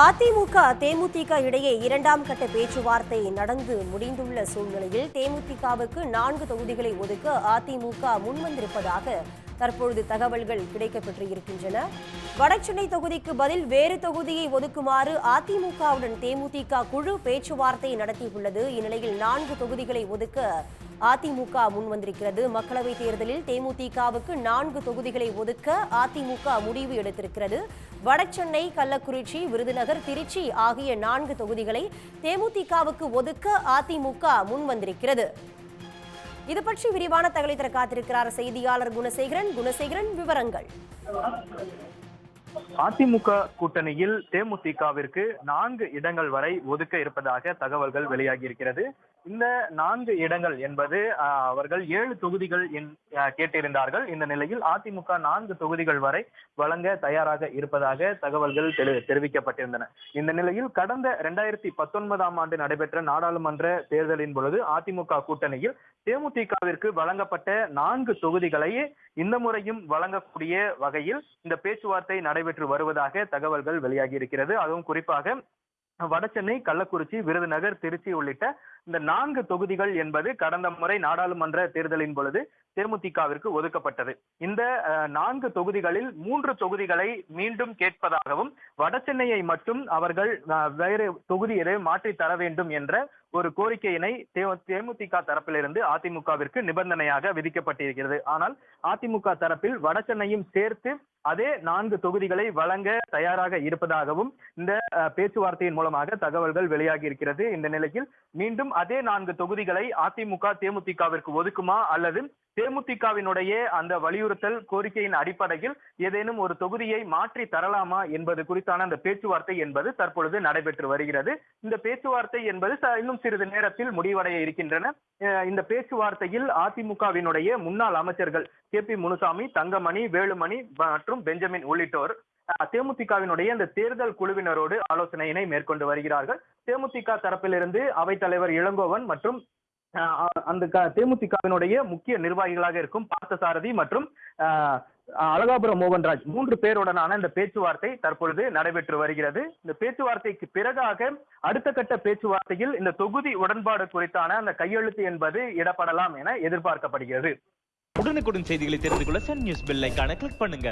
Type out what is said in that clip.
அதிமுக தேமுதிக இடையே இரண்டாம் கட்ட பேச்சுவார்த்தை நடந்து முடிந்துள்ள சூழ்நிலையில் தேமுதிகவுக்கு நான்கு தொகுதிகளை ஒதுக்க அதிமுக முன்வந்திருப்பதாக தற்பொழுது தகவல்கள் கிடைக்கப்பெற்று இருக்கின்றன வடசென்னை தொகுதிக்கு பதில் வேறு தொகுதியை ஒதுக்குமாறு அதிமுகவுடன் தேமுதிக குழு பேச்சுவார்த்தை நடத்தியுள்ளது. இந்நிலையில் நான்கு தொகுதிகளை ஒதுக்க அதிமுக முன்வந்திருக்கிறது. மக்களவைத் தேர்தலில் தேமுதிகவுக்கு நான்கு தொகுதிகளை ஒதுக்க அதிமுக முடிவு எடுத்திருக்கிறது. வடசென்னை கள்ளக்குறிச்சி விருதுநகர் திருச்சி ஆகிய நான்கு தொகுதிகளை தேமுதிகவுக்கு ஒதுக்க அதிமுக முன்வந்திருக்கிறது. இது பற்றி விரிவான தகவலை தர காத்திருக்கிறார் செய்தியாளர் குணசேகரன். குணசேகரன் விவரங்கள். அதிமுக கூட்டணியில் தேமுதிகவிற்கு நான்கு இடங்கள் வரை ஒதுக்க இருப்பதாக தகவல்கள் வெளியாகி இருக்கிறது இந்த நான்கு இடங்கள் என்பது அவர்கள் ஏழு தொகுதிகள் கேட்டிருந்தார்கள். இந்த நிலையில் அதிமுக நான்கு தொகுதிகள் வரை வழங்க தயாராக இருப்பதாக தகவல்கள் தெரி- தெரிவிக்கப்பட்டிருந்தன. இந்த நிலையில் கடந்த இரண்டாயிரத்தி பத்தொன்பதாம் ஆண்டு நடைபெற்ற நாடாளுமன்ற தேர்தலின் பொழுது அதிமுக கூட்டணியில் தேமுதிகவிற்கு வழங்கப்பட்ட நான்கு தொகுதிகளை இந்த முறையும் வழங்கக்கூடிய வகையில் இந்த பேச்சுவார்த்தை நடைபெற்று நடைபெற்று வருவதாக தகவல்கள் வெளியாகி இருக்கிறது. அதுவும் குறிப்பாக வடசென்னை கள்ளக்குறிச்சி விருதுநகர் திருச்சி உள்ளிட்ட இந்த நான்கு தொகுதிகள் என்பது கடந்த முறை நாடாளுமன்ற தேர்தலின் பொழுது தேமுதிகவிற்கு ஒதுக்கப்பட்டது. இந்த நான்கு தொகுதிகளில் மூன்று தொகுதிகளை மீண்டும் கேட்பதாகவும் வடசென்னையை மட்டும் அவர்கள் வேறு தொகுதி எதையும் மாற்றி தர வேண்டும் என்ற ஒரு கோரிக்கையினை தேமுதிக தரப்பிலிருந்து அதிமுகவிற்கு நிபந்தனையாக விதிக்கப்பட்டிருக்கிறது. ஆனால் அதிமுக தரப்பில் வடசென்னையும் சேர்த்து அதே நான்கு தொகுதிகளை வழங்க தயாராக இருப்பதாகவும் இந்த பேச்சுவார்த்தையின் மூலமாக தகவல்கள் வெளியாகி இருக்கிறது. இந்த நிலையில் மீண்டும் அதே நான்கு தொகுதிகளை அதிமுக தேமுதிகவிற்கு ஒதுக்குமா அல்லது தேமுதிகவினுடைய அந்த வலியுறுத்தல் கோரிக்கையின் அடிப்படையில் ஏதேனும் ஒரு தொகுதியை மாற்றி தரலாமா என்பது குறித்தான அந்த பேச்சுவார்த்தை என்பது தற்பொழுது நடைபெற்று வருகிறது. இந்த பேச்சுவார்த்தை என்பது இன்னும் சிறிது நேரத்தில் முடிவடைய இருக்கின்றன. இந்த பேச்சுவார்த்தையில் அதிமுகவினுடைய முன்னாள் அமைச்சர்கள் கே பி முனுசாமி தங்கமணி வேலுமணி மற்றும் பெஞ்சமின் உள்ளிட்டோர் தேமுதிகவினுடைய இந்த தேர்தல் குழுவினரோடு ஆலோசனையினை மேற்கொண்டு வருகிறார்கள். தேமுதிக தரப்பிலிருந்து அவைத்தலைவர் இளங்கோவன் மற்றும் அந்த தேமுதிகவினுடைய முக்கிய நிர்வாகிகளாக இருக்கும் பார்த்தசாரதி மற்றும் அழகாபுரம் மோகன்ராஜ். மூன்று பேருடனான இந்த பேச்சுவார்த்தை தற்பொழுது நடைபெற்று வருகிறது. இந்த பேச்சுவார்த்தைக்கு பிறகாக அடுத்த கட்ட பேச்சுவார்த்தையில் இந்த தொகுதி உடன்பாடு குறித்தான அந்த கையெழுத்து என்பது இடப்படலாம் என எதிர்பார்க்கப்படுகிறது. உடனுக்குடன் செய்திகளை தெரிந்து கொள்ள சன் நியூஸ் பெல் கிளிக் பண்ணுங்க.